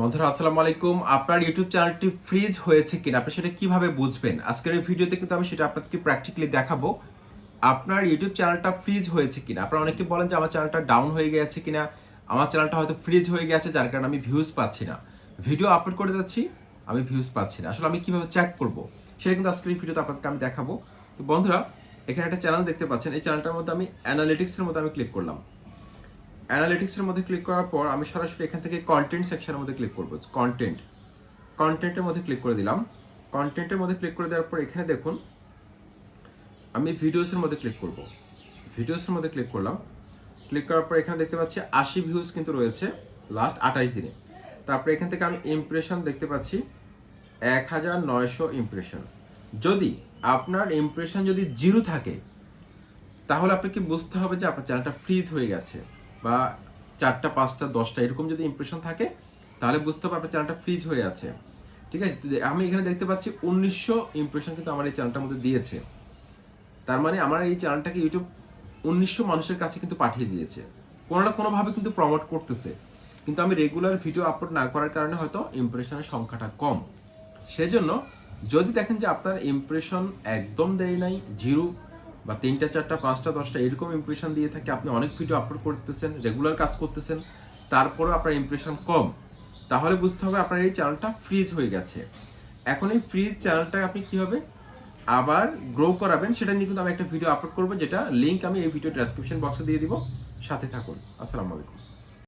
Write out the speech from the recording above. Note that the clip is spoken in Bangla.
বন্ধুরা, আসসালামু আলাইকুম। আপনার ইউটিউব চ্যানেলটি ফ্রিজ হয়েছে কিনা, আপনি সেটা কীভাবে বুঝবেন? আজকের এই ভিডিওতে কিন্তু আমি সেটা আপনাদেরকে প্র্যাকটিক্যালি দেখাবো। আপনার ইউটিউব চ্যানেলটা ফ্রিজ হয়েছে কিনা? আপনারা অনেকে বলেন যে আমার চ্যানেলটা ডাউন হয়ে গেছে কিনা। আমার চ্যানেলটা হয়তো ফ্রিজ হয়ে গেছে, যার কারণে আমি ভিউজ পাচ্ছি না। ভিডিও আপলোড করে যাচ্ছি, আমি ভিউজ পাচ্ছি না। আসলে আমি কীভাবে চেক করব? সেটা কিন্তু আজকের এই ভিডিওতে আপনাদেরকে আমি দেখাবো। তো বন্ধুরা, এখানে একটা চ্যানেল দেখতে পাচ্ছেন। এই চ্যানেলটার মধ্যে আমি অ্যানালিটিক্সের মধ্যে আমি ক্লিক করলাম। অ্যানালিটিক্সের মধ্যে ক্লিক করার পর আমি সরাসরি এখান থেকে কন্টেন্ট সেকশনের মধ্যে ক্লিক করব। কন্টেন্ট কন্টেন্টের মধ্যে ক্লিক করে দিলাম। কন্টেন্টের মধ্যে ক্লিক করে দেওয়ার পর এখানে দেখুন, আমি ভিডিওসের মধ্যে ক্লিক করব। ভিডিওসের মধ্যে ক্লিক করলাম। ক্লিক করার পর এখানে দেখতে পাচ্ছি আশি ভিউজ কিন্তু রয়েছে লাস্ট আঠাশ দিনে। তারপরে এখান থেকে আমি ইমপ্রেশন দেখতে পাচ্ছি এক হাজার নয়শো ইমপ্রেশন যদি আপনার ইমপ্রেশন যদি জিরো থাকে, তাহলে আপনাকে বুঝতে হবে যে আপনার চ্যানেলটা ফ্রিজ হয়ে গেছে। বা চারটা, পাঁচটা, দশটা, এরকম যদি ইমপ্রেশন থাকে, তাহলে বুঝতে পারবে চ্যানেলটা ফ্রিজ হয়ে আছে। ঠিক আছে? আমি এখানে দেখতে পাচ্ছি উনিশশো ইমপ্রেশন কিন্তু আমার এই চ্যানেলটার মধ্যে দিয়েছে। তার মানে আমার এই চ্যানেলটাকে ইউটিউব উনিশশো মানুষের কাছে কিন্তু পাঠিয়ে দিয়েছে। কোনো না কোনোভাবে কিন্তু প্রমোট করতেছে। কিন্তু আমি রেগুলার ভিডিও আপলোড না করার কারণে হয়তো ইমপ্রেশনের সংখ্যাটা কম। সেজন্য যদি দেখেন যে আপনার ইমপ্রেশন একদম দেয় নাই জিরো বা তিনটা, চারটা, পাঁচটা, দশটা এরকম ইমপ্রেশন দিয়ে থাকে। আপনি অনেক ভিডিও আপলোড করতেছেন রেগুলার কাজ করতেছেন, তারপরেও আপনার ইমপ্রেশন কম। তাহলে বুঝতে হবে আপনার এই চ্যানেলটা ফ্রিজ হয়ে গেছে। এখন এই ফ্রিজ চ্যানেলটা আপনি কীভাবে আবার গ্রো করাবেন, সেটা নিয়ে কিন্তু আমি একটা ভিডিও আপলোড করব, যেটা লিঙ্ক আমি এই ভিডিও ডেসক্রিপশন বক্সে দিয়ে দিব। সাথে থাকুন। আসসালামু আলাইকুম।